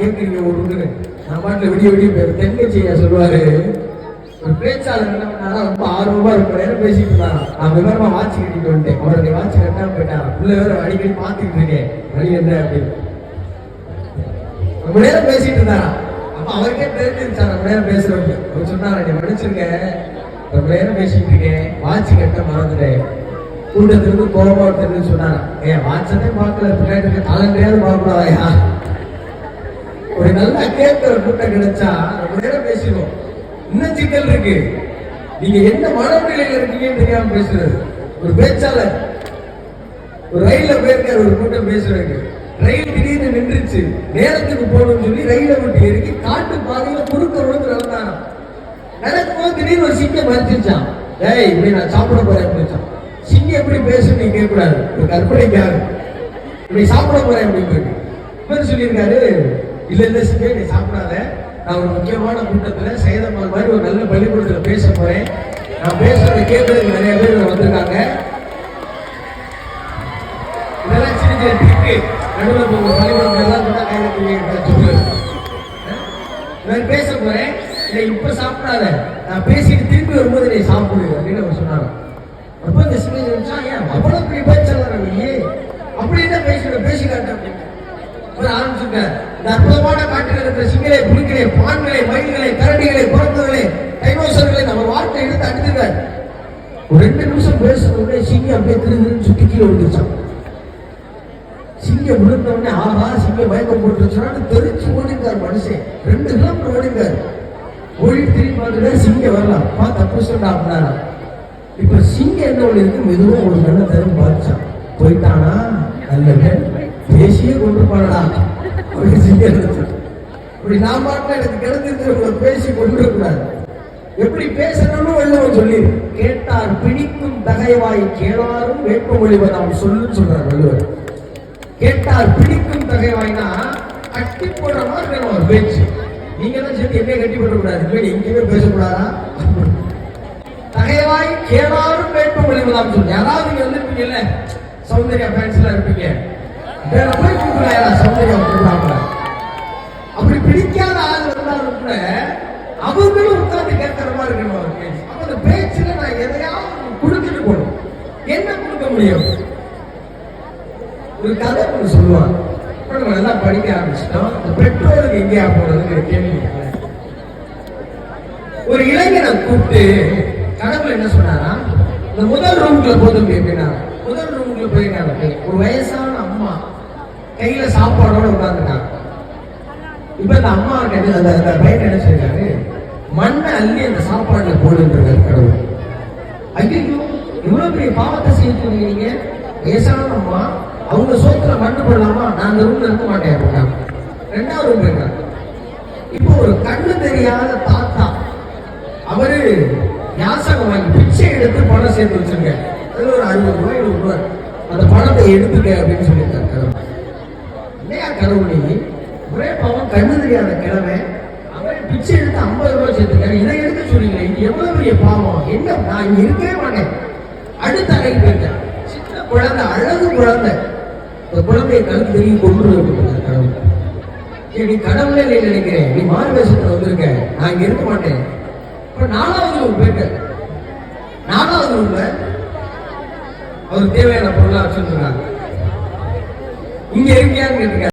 கேட்குறீங்க ஒரு இதுன்னு நான் பாட்டுல விடிய விடிய பேர் தென்கட்சியா சொல்லுவாரு? ஒரு பேச்சாளர் என்ன பண்ணாரா ரொம்ப ஆர்வமா ரொம்ப நேரம் பேசிட்டு இருந்தான் நான் விவரமா வாட்ச் கட்டிட்டு வந்துட்டேன். அவருடைய வாட்ச் கட்டாம போயிட்டாராம் பிள்ளை வேற அடிக்கடி பார்த்துட்டு இருக்கேன் வழி என்ன அப்படின்னு. ரொம்ப நேரம் பேசிட்டு இருந்தான் அப்ப அவருக்கே தெரிஞ்சிருச்சா ரொம்ப நேரம் பேசுறவங்க. அவர் சொன்னாரா நீ மன்னிச்சிருங்க. ரொம்ப நேரம் பேசிட்டு இருக்கேன் வாட்ச் கட்ட மறந்துட்டேன். கூட்டத்திலிருந்து கோபமா ஒருத்தர் சொன்னாரா ஏன் வாட்சனே பார்க்கல. பின்னாடி இருக்க காலங்களையாவது பார்க்கக்கூடாதா அப்படி நல்லா கேட்கிற கூட்டம் கிடைச்சா ரொம்ப நேரம் பேசிடுவோம். இன்னும் சிக்கல் இருக்கு? நீங்க என்ன மனநிலையில இருக்கீங்கன்னு தெரியாம பேசுறது. ஒரு பேச்சாளர் ஒரு ரயில்ல போயிருக்காரு ஒரு கூட்டம் பேசுறாங்க ரயில் திடீர்னு நின்றுச்சு நேரத்துக்கு போகணும்னு சொல்லி ரயில விட்டு இறக்கி காட்டு பாதையில குறுக்க விழுந்து நடந்தாராம். நடக்கும்போது திடீர்னு ஒரு சிங்கம் மறுத்துச்சான் ஏய் இப்படி நான் சாப்பிட போறேன் அப்படின்னு சிங்கம் எப்படி பேசும் நீ கேட்கக்கூடாது. ஒரு கற்பனைக்காக. இப்படி சாப்பிட போறேன் அப்படின்னு இவர் சொல்லியிருக்காரு இல்ல இல்ல சிங்கம் நீ சாப்பிடாத. நான் ஒரு முக்கியமான கூட்டத்துல சேதமால் மாதிரி ஒரு நல்ல பள்ளிக்கூடத்துல பேச போறேன். நான் பேசுறதை கேட்கறதுக்கு நிறைய பேர் வந்திருக்காங்க. இதெல்லாம் சின்ன சின்ன ட்ரிக்கு நடுவில் இப்போ பள்ளிக்கூடம் எல்லாம் சொன்னா கையில தூக்கி சொல்லு நான் பேச போறேன். இதை இப்ப சாப்பிடாத. நான் பேசிட்டு திருப்பி வரும்போது நீ சாப்பிடு அப்படின்னு அவர் சொன்னாங்க அப்ப இந்த சின்ன நினைச்சா ஏன் அவ்வளவு பெரிய பேச்சாளர் நீ? அப்படி என்ன பேசுற பேசி காட்டு அப்படின்னு. அவர் இந்த அற்புதமான காட்டில் இருக்கிற சிங்களை புலிகளை பான்களை மயில்களை கரடிகளை குரங்குகளே டைனோசர்களை நம்ம வாழ்க்கை எடுத்து அடிச்சிருக்கார். ஒரு ரெண்டு நிமிஷம் பேசுன உடனே சிங்கம் அப்படியே திரு சுத்தி கீழே விழுந்துச்சான் சிங்கம் விழுந்தவுடனே ஆஹா சிங்கம் மயக்கம் போட்டுருச்சுனான்னு தெரிச்சு ஓடிங்கார் மனுஷன். ரெண்டு கிலோமீட்டர் ஓடிங்கார் ஓடி திரும்பி பார்த்துட்டு சிங்கம் வரலாம். பா தப்பு சொன்னா அப்படின்னா இப்ப சிங்கம் என்ன ஒண்ணு இருக்கு மெதுவா ஒரு நல்ல தரம் பாதிச்சான் போயிட்டானா? நல்ல பேசியே கொண்டு போனடா. இப்படி நான் பாட்டுல எனக்கு கிடைச்சிருக்கிற பேசி கொண்டு கூடாது எப்படி பேசணும்னு வள்ளுவன் சொல்லி கேட்டார் பிடிக்கும் தகைவாய் கேளாரும் வேட்பமொழிவதாம் சொல்லுன்னு சொல்றார் வள்ளுவர். கேட்டார் பிடிக்கும் தகைவாய்னா கட்டி போடுற மாதிரி வேணும் ஒரு பேச்சு. நீங்க தான் சேர்த்து என்ன கட்டி போட கூடாது இல்லை எங்கேயுமே பேசக்கூடாதா? தகைவாய் கேளாரும் வேட்பமொழிவதாம் சொல்லு. யாராவது நீங்க வந்திருப்பீங்கல்ல? சௌந்தர்யா ஃபேன்ஸ்லாம் இருப்பீங்க. வேற போய் கூப்பிடலாம் சந்தேகம் கூப்பிடாம அப்படி பிடிக்காத ஆள் இருந்தாலும் கூட அவங்களும் உட்கார்ந்து கேட்கிற மாதிரி இருக்கணும் அவர் பேச்சு அப்ப அந்த பேச்சுல நான் எதையாவது கொடுத்துட்டு போகணும். என்ன கொடுக்க முடியும்? ஒரு கதை ஒன்று சொல்லுவாங்க. நம்ம நல்லா படிக்க ஆரம்பிச்சிட்டோம். இந்த பெற்றோருக்கு எங்கேயா போறதுங்கிற கேள்வி ஒரு இளைஞனை கூப்பிட்டு கடவுள் என்ன சொன்னாரா? இந்த முதல் ரூம்குள்ள போதும் எப்படின்னா முதல் ரூம்குள்ள போயிருக்காங்க ஒரு வயசான அம்மா. கையில சாப்பாடோட உட்காந்துட்டாங்க இப்ப இந்த அம்மா கிட்ட அந்த அந்த பையன் என்ன செய்யறாரு மண்ணை அள்ளி அந்த சாப்பாடுல போடுன்றாரு கடவுள். ஐயோ இவ்வளவு பெரிய பாவத்தை செய்ய நீங்க ஏசானம்மா அம்மா அவங்க சோத்துல மண்ணு போடலாமா? நான் அந்த ரூம்ல இருக்க மாட்டேன் அப்படின்னாங்க ரெண்டாவது ரூம் இருக்காங்க இப்போ ஒரு கண்ணு தெரியாத தாத்தா அவரு யாசகம் வாங்கி பிச்சை எடுத்து பணம் சேர்த்து வச்சிருக்க அதுல ஒரு அறுபது ரூபாய் எழுபது ரூபாய். அந்த பணத்தை எடுத்துக்க அப்படின்னு சொல்லியிருக்காரு கடவுள் ஒரே பாவம் கண்ணு தெரியாத கிழமை. அவன் பிச்சை எடுத்து ஐம்பது ரூபாய் சேர்த்துக்காரு இதை எடுத்து சொல்றீங்க இது எவ்வளவு பெரிய பாவம்? என்ன? நான் இங்க இருக்கவே மாட்டேன். அடுத்த அறைக்கு போயிட்டேன் சின்ன குழந்தை அழகு குழந்தை. இந்த குழந்தையை கழுத்து தெரிய கொண்டு கடவுள். நீ கடவுளே நீ நினைக்கிறேன். நீ மாறு வேஷத்துல வந்திருக்க. நான் இங்க இருக்க மாட்டேன். அப்புறம் நாலாவது ரூம் போயிட்ட நாலாவது ரூம்ல அவருக்கு தேவையான பொருளா வச்சிருந்தாங்க இங்க இருக்கியான்னு கேட்டுக்க